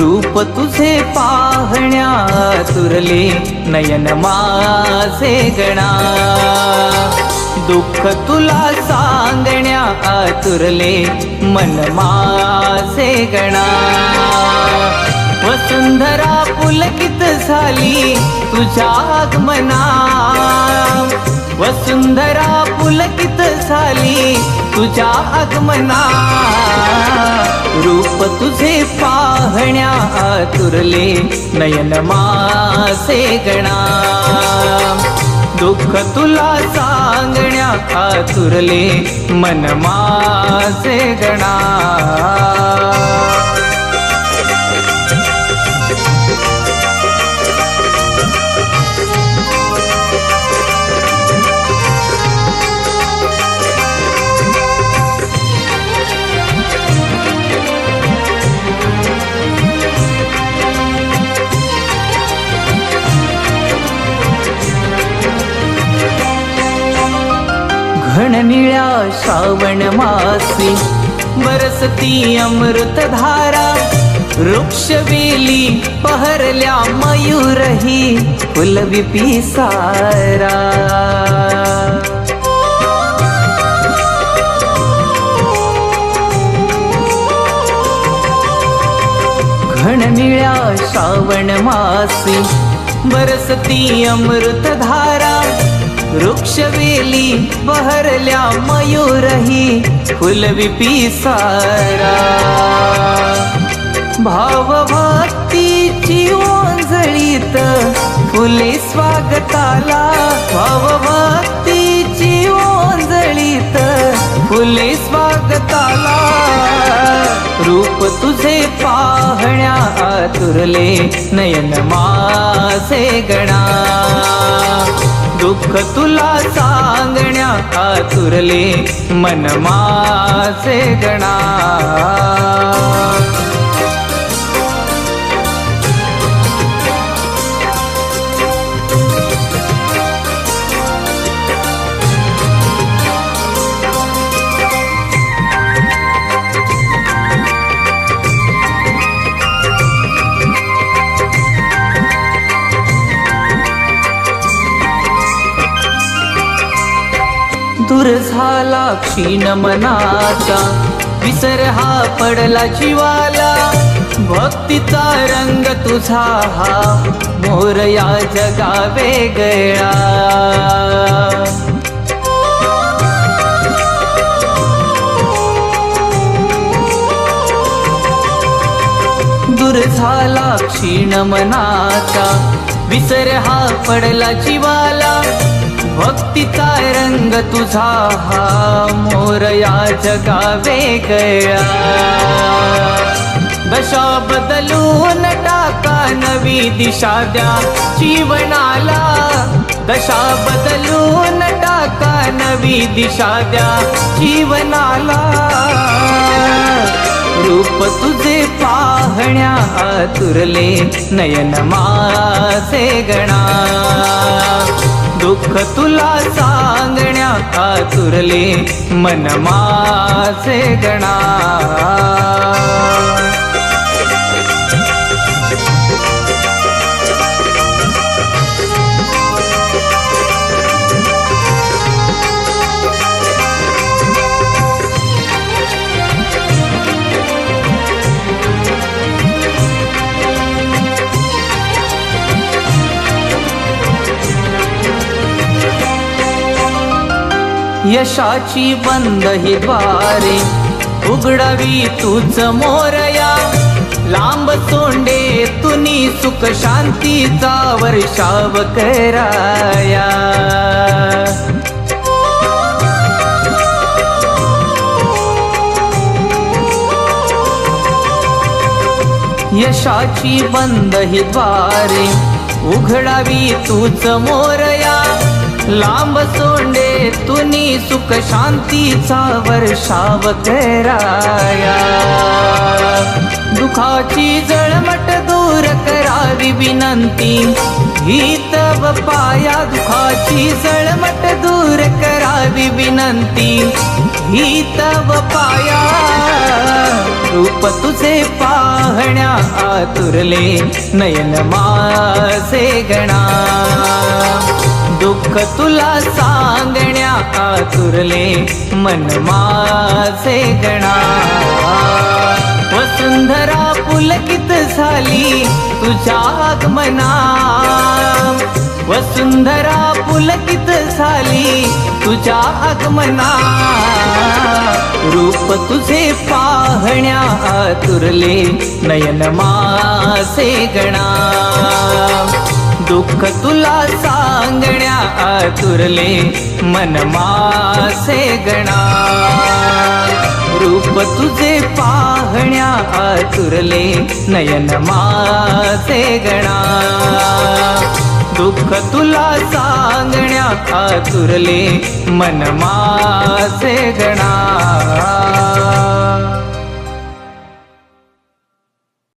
रूप तुझे पाहण्या तुरले नयन माझे गणा. दुःख तुला सांगण्या तुरले मन माझे गणा. वसुंधरा पुलकित झाली तुझ्या आगमना. वसुंधरा पुलकित झाली तुझ्या आगमना. रूप तुझे पाहण्या आतुरले नयन मासे गणा. दुःख तुला सांगण्या आतुरले मन मासे गणा. श्रावण मासी बरसती अमृतधारा वृक्षवेली पहरल्या मयूरही फुलविपी सारा. घन श्रावण मासी बरसती अमृतधारा वृक्षवेली बहरल्या मयूरही फुलविपी सारा. भावभक्तीची ओंजळीत फुले स्वागताला भावभक्तीची ओंजळीत फुले स्वागताला. रूप तुझे पाहण्या आतुरले नयन मासे गणा. दुःख तुला सांगण्या आतुरले मन मासे गणा. दूर झाला क्षीण मनाचा. विसर हा पडला जीवाला. भक्तीचा रंग तुझा हा. मोर या जगा वेगळा दूर झाला क्षीण मनाचा. विसर हा पडला जीवाला. भक्तीचा रंग तुझा हा? मोर या जगा वेगळा दशा बदलून टाका नवी दिशा द्या जीवनाला. दशा बदलून टाका नवी दिशा द्या जीवनाला. रूप तुझे पाहण्या आतुरले नयन मासे गणा. दुःख तुला सांगण्या आतुरले मन माझे गणा. यशाची बंद ही द्वारे. उघडावी तूच मोरया. लांब सोंडे तुनी सुख शांतीचा वर्षाव कराया. यशाची बंद ही द्वारे. उघडावी तूच मोरया. लांब सोंडे तुनी सुख शांतीचा वर्षाव कराया. दुखाची जळमट दूर करावी विनंती. ही तव पाया दुखाची जळमट दूर करावी विनंती. ही तव पाया रूप तुझे पाहण्या आतुरले नयन मासे गणा. दुःख तुला सांगण्या आतुरले मन माझे गणा. वसुंधरा पुलकित झाली तुझ्या आगमना. वसुंधरा पुलकित झाली तुझ्या आगमना. रूप तुझे पाहण्या आतुरले नयन मासे गणा. दुःख तुला सांगण्या आतुरले मन मासे गणा. रूप तुझे पाहण्या आतुरले नयन मासे गणा. दुःख तुला सांगण्या आतुरले मन मासे गणा.